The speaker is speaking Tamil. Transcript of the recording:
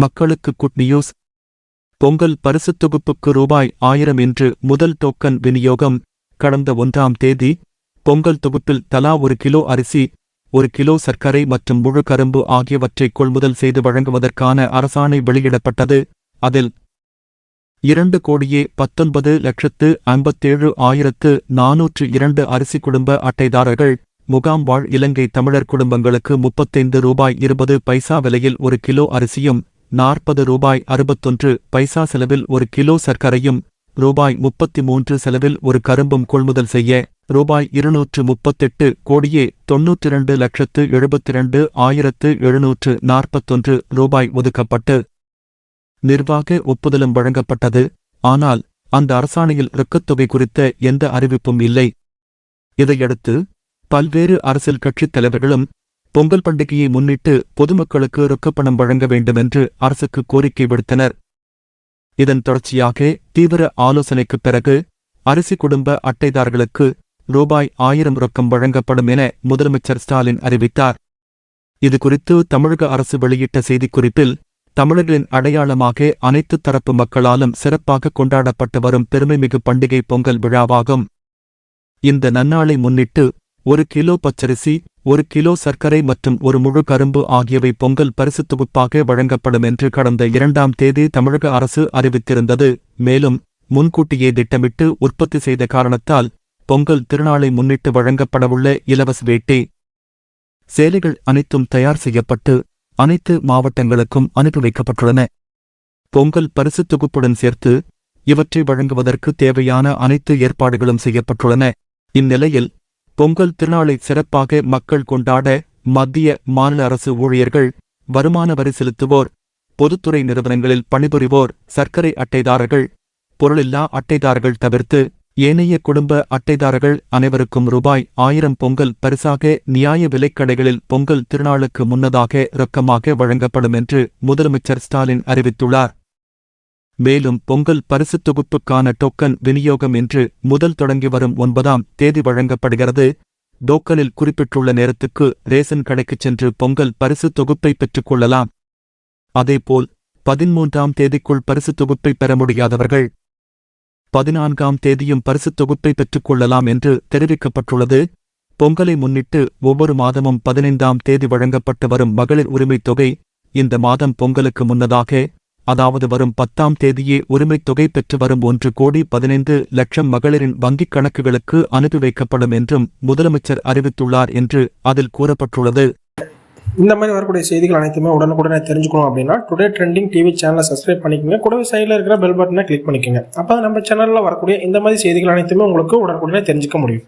மக்களுக்கு குட் நியூஸ். பொங்கல் பரிசுத் தொகுப்புக்கு ரூபாய் ஆயிரம் என்று முதல் டோக்கன் விநியோகம் கடந்த ஒன்றாம் தேதி. பொங்கல் தொகுப்பில் தலா ஒரு கிலோ அரிசி ஒரு கிலோ சர்க்கரை மற்றும் முழு கரும்பு ஆகியவற்றை கொள்முதல் செய்து வழங்குவதற்கான அரசாணை வெளியிடப்பட்டது. அதில் இரண்டு கோடியே பத்தொன்பது லட்சத்து ஐம்பத்தேழு ஆயிரத்து நாநூற்று இரண்டு அரிசி குடும்ப அட்டைதாரர்கள் முகாம் வாழ் இலங்கை தமிழர் குடும்பங்களுக்கு முப்பத்தைந்து ரூபாய் இருபது பைசா விலையில் ஒரு கிலோ அரிசியும் நாற்பது ரூபாய் அறுபத்தொன்று பைசா செலவில் ஒரு கிலோ சர்க்கரையும் ரூபாய் முப்பத்தி மூன்று செலவில் ஒரு கரும்பும் கொள்முதல் செய்ய ரூபாய் இருநூற்று முப்பத்தெட்டு கோடியே தொன்னூற்றிரண்டு லட்சத்து எழுபத்திரண்டு ஆயிரத்து எழுநூற்று நாற்பத்தொன்று ரூபாய் ஒதுக்கப்பட்டு நிர்வாக ஒப்புதலும் வழங்கப்பட்டது. ஆனால் அந்த அரசாணையில் ரொக்கத்தொகை குறித்த எந்த அறிவிப்பும் இல்லை. இதையடுத்து பல்வேறு அரசியல் கட்சித் தலைவர்களும் பொங்கல் பண்டிகையை முன்னிட்டு பொதுமக்களுக்கு ரொக்கப்பணம் வழங்க வேண்டுமென்று அரசுக்கு கோரிக்கை விடுத்தனர். இதன் தொடர்ச்சியாக தீவிர ஆலோசனைக்குப் பிறகு அரிசி குடும்ப அட்டைதாரர்களுக்கு ரூபாய் ஆயிரம் ரொக்கம் வழங்கப்படும் என முதலமைச்சர் ஸ்டாலின் அறிவித்தார். இதுகுறித்து தமிழக அரசு வெளியிட்ட செய்திக்குறிப்பில் தமிழர்களின் அடையாளமாக அனைத்து தரப்பு மக்களாலும் சிறப்பாக கொண்டாடப்பட்டு வரும் பெருமைமிகு பண்டிகை பொங்கல் விழாவாகும். இந்த நன்னாளை முன்னிட்டு ஒரு கிலோ பச்சரிசி ஒரு கிலோ சர்க்கரை மற்றும் ஒரு முழு கரும்பு ஆகியவை பொங்கல் பரிசு தொகுப்பாக வழங்கப்படும் என்று கடந்த இரண்டாம் தேதி தமிழக அரசு அறிவித்திருந்தது. மேலும் முன்கூட்டியே திட்டமிட்டு உற்பத்தி செய்த காரணத்தால் பொங்கல் திருநாளை முன்னிட்டு வழங்கப்படவுள்ள இலவச வேட்டி சேலைகள் அனைத்தும் தயார் செய்யப்பட்டு அனைத்து மாவட்டங்களுக்கும் அனுப்பி வைக்கப்பட்டுள்ளன. பொங்கல் பரிசுத் தொகுப்புடன் சேர்த்து இவற்றை வழங்குவதற்கு தேவையான அனைத்து ஏற்பாடுகளும் செய்யப்பட்டுள்ளன. இந்நிலையில் பொங்கல் திருநாளை சிறப்பாக மக்கள் கொண்டாட மத்திய மாநில அரசு ஊழியர்கள் வருமான வரி செலுத்துவோர் பொதுத்துறை நிறுவனங்களில் பணிபுரிவோர் சர்க்கரை அட்டைதாரர்கள் பொருளில்லா அட்டைதாரர்கள் தவிர்த்து ஏனைய குடும்ப அட்டைதாரர்கள் அனைவருக்கும் ரூபாய் ஆயிரம் பொங்கல் பரிசாக நியாய விலைக்கடைகளில் பொங்கல் திருநாளுக்கு முன்னதாக ரொக்கமாக வழங்கப்படும் என்று முதலமைச்சர் ஸ்டாலின் அறிவித்துள்ளார். மேலும் பொங்கல் பரிசுத் தொகுப்புக்கான டோக்கன் விநியோகம் இன்று முதல் தொடங்கி வரும் ஒன்பதாம் தேதி வழங்கப்படுகிறது. டோக்கனில் குறிப்பிட்டுள்ள நேரத்துக்கு ரேசன் கடைக்குச் சென்று பொங்கல் பரிசுத் தொகுப்பை பெற்றுக் கொள்ளலாம். அதேபோல் பதிமூன்றாம் தேதிக்குள் பரிசுத் தொகுப்பை பெற முடியாதவர்கள் பதினான்காம் தேதியும் பரிசுத் தொகுப்பை பெற்றுக் கொள்ளலாம் என்று தெரிவிக்கப்பட்டுள்ளது. பொங்கலை முன்னிட்டு ஒவ்வொரு மாதமும் பதினைந்தாம் தேதி வழங்கப்பட்டு வரும் மகளிர் உரிமைத் தொகை இந்த மாதம் பொங்கலுக்கு முன்னதாக அதாவது வரும் பத்தாம் தேதியே உரிமைத் தொகை பெற்று வரும் ஒன்று கோடி பதினைந்து லட்சம் மகளிரின் வங்கிக் கணக்குகளுக்கு அனுப்பி வைக்கப்படும் என்றும் முதலமைச்சர் அறிவித்துள்ளார் என்று அதில் கூறப்பட்டுள்ளது. இந்த மாதிரி வரக்கூடிய செய்திகள் அனைத்துமே உடனுக்குடனே தெரிஞ்சுக்கணும் அப்படின்னா டுடே ட்ரெண்டிங் டிவி சேனலை சப்ஸ்கிரைப் பண்ணிக்கோங்க. கூடவே சைடில் இருக்கிற பெல் பட்டனை கிளிக் பண்ணிக்கோங்க. அப்போ நம்ம சேனலில் வரக்கூடிய இந்த மாதிரி செய்திகள் அனைத்துமே உங்களுக்கு உடனுக்குடனே தெரிஞ்சுக்க முடியும்.